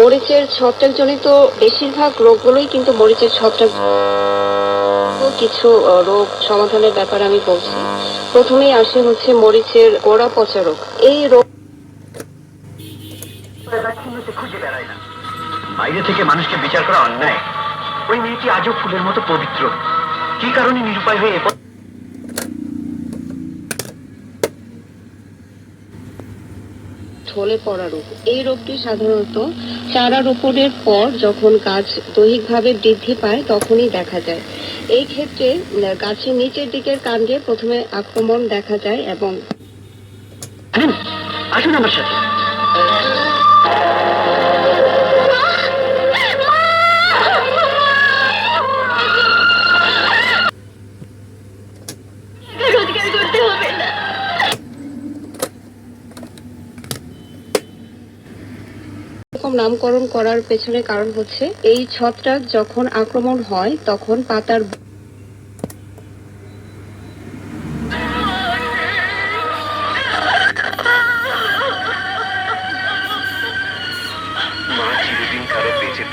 মরিচের ছত্রাকজনিত বেশিরভাগ রোগগুলোই কিন্তু মরিচের ছত্রাক কিছু রোগ সমাধানের ব্যাপারে আমি বলছি। প্রথমেই আসে হচ্ছে মরিচের গোড়া পচা রোগ। এই রোগ বাইরে থেকে মানুষকে বিচার করা অন্যায়। ওই মেয়েটি আজও ফুলের মতো পবিত্র। কি কারণে নিরুপায় হয়ে ঢলে পড়া রোগ। এই রোগটি সাধারণত চারা রোপণের পর যখন গাছ দৈহিকভাবে বৃদ্ধি পায়, তখনই দেখা যায়। এই ক্ষেত্রে গাছের নিচের দিকের কাণ্ডে প্রথমে আক্রমণ দেখা যায় এবং আসুন আমার সাথে। এরকম নামকরণ করার পেছনে কারণ হচ্ছে, এই ছত্রাক যখন আক্রমণ হয়, তখন পাতার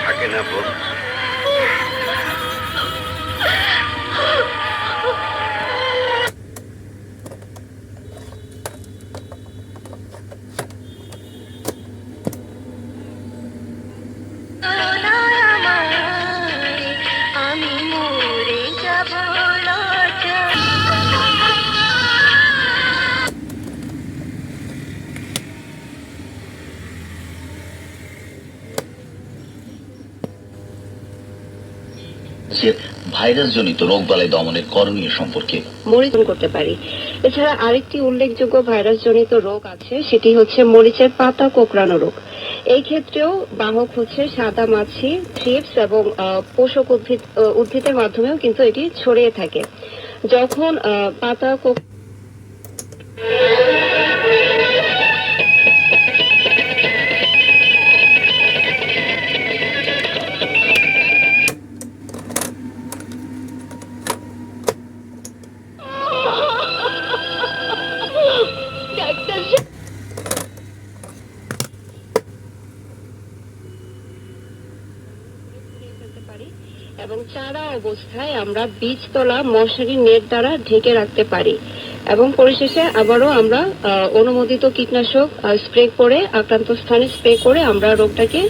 থাকে না ভাইরাসজনিত রোগবালাই দমনের করণীয় সম্পর্কে। মরিচন করতে পারি। এছাড়া আরেকটি উল্লেখযোগ্য ভাইরাস জনিত রোগ আছে, সেটি হচ্ছে মরিচের পাতা কোকড়ানো রোগ। এই ক্ষেত্রেও বাহক হচ্ছে সাদা মাছি থ্রিপস এবং পোষক উদ্ভিদ উদ্ভিদের মাধ্যমেও কিন্তু এটি ছড়িয়ে থাকে। যখন পাতা কোঁক- পারি এবং চারা অবস্থায় আমরা বীজতলা মশারি নেট দ্বারা ঢেকে রাখতে পারি এবং পরিশেষে আবারও আমরা অনুমোদিত কীটনাশক স্প্রে করে, আক্রান্ত স্থানে স্প্রে করে আমরা রোগটাকে